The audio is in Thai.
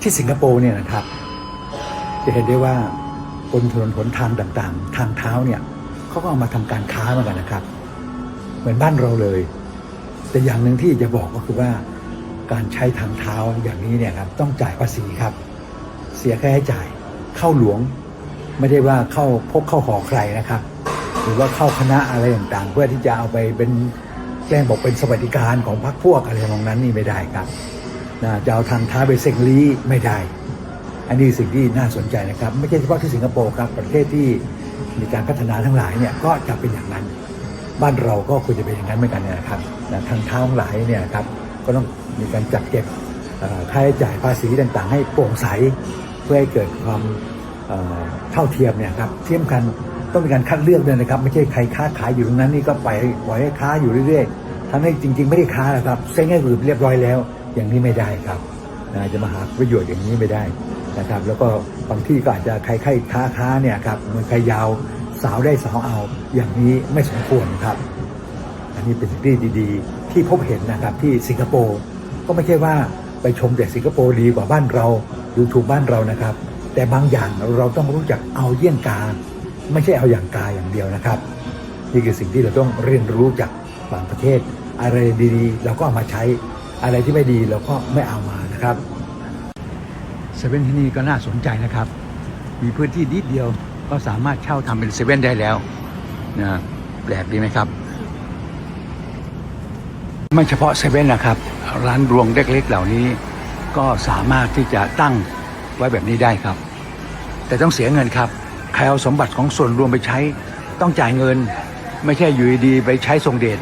ที่สิงคโปร์เนี่ยนะครับ จะเห็นได้ว่าบนถนนหนทางต่างๆ ทางเท้าเนี่ยเขาก็เอามาทำการค้าเหมือนกันนะครับ เหมือนบ้านเราเลย แต่อย่างหนึ่งที่จะบอกก็คือว่าการใช้ทางเท้าอย่างนี้เนี่ยครับต้องจ่ายภาษีครับ เสียค่าใช้จ่ายเข้าหลวงไม่ได้ว่าเข้าพกเข้าหอใครนะครับ หรือว่าเข้าคณะอะไรต่างๆ เพื่อที่จะเอาไปเป็นแกล้งบอกเป็นสวัสดิการของพรรคพวกอะไรตรงนั้นนี่ไม่ได้ครับ นะจะเอาทางท้าไปเซ็งลีไม่ได้ อันนี้สิ่งที่น่าสนใจนะครับ ไม่ใช่เฉพาะที่สิงคโปร์ครับประเทศที่มีการพัฒนาทั้งหลายเนี่ยก็จะเป็นอย่างนั้น บ้านเราก็ควรจะเป็นอย่างนั้นเหมือนกันนะครับนะทางเท้าทั้งหลายเนี่ยครับก็ต้องมีการจัดเก็บค่าใช้จ่ายภาษีต่างๆ ให้โปร่งใสเพื่อให้เกิดความเท่าเทียมเนี่ยครับเทียมกันต้องมีการคัดเลือกด้วยนะครับ ไม่ใช่ใครค้าขายอยู่ตรงนั้นนี่ก็ปล่อยให้ปล่อยให้ค้าอยู่เรื่อยๆทั้งที่จริง ๆ ไม่ได้ค้าหรอกครับเซ็งให้อื่นเรียบร้อยแล้ว อย่างนี้ไม่ได้ครับนะจะมาหาประโยชน์อย่างนี้ไม่ได้นะครับ แล้วก็บางที่ก็อาจจะใครใครค้าค้าเนี่ยครับมือใครยาวสาวได้สาวเอาอย่างนี้ไม่สมควรครับ อันนี้เป็นสิ่งที่ดีๆ ที่พบเห็นนะครับที่สิงคโปร์ก็ไม่ใช่ว่าไปชมแต่สิงคโปร์ดีกว่าบ้านเราดูถูกบ้านเรานะครับ แต่บางอย่างเราต้องรู้จักเอาเยี่ยงกา ไม่ใช่เอาอย่างกาอย่างเดียวนะครับ นี่คือสิ่งที่เราต้องเรียนรู้จากบางประเทศ อะไรดีๆ เราก็เอามาใช้ อะไรที่ไม่ดีเราก็ไม่เอามานะครับเซเว่นที่นี่ก็น่าสนใจนะครับ มีพื้นที่นิดเดียวก็สามารถเช่าทำเป็นเซเว่นได้แล้วนะแปลกดีไหมครับ ไม่เฉพาะเซเว่นนะครับ ร้านรวงเล็กๆ เหล่านี้ ก็สามารถที่จะตั้งไว้แบบนี้ได้ครับ แต่ต้องเสียเงินครับใครเอาสมบัติของส่วนรวมไปใช้ ต้องจ่ายเงิน ไม่ใช่อยู่ดีๆไปใช้ทรงเดช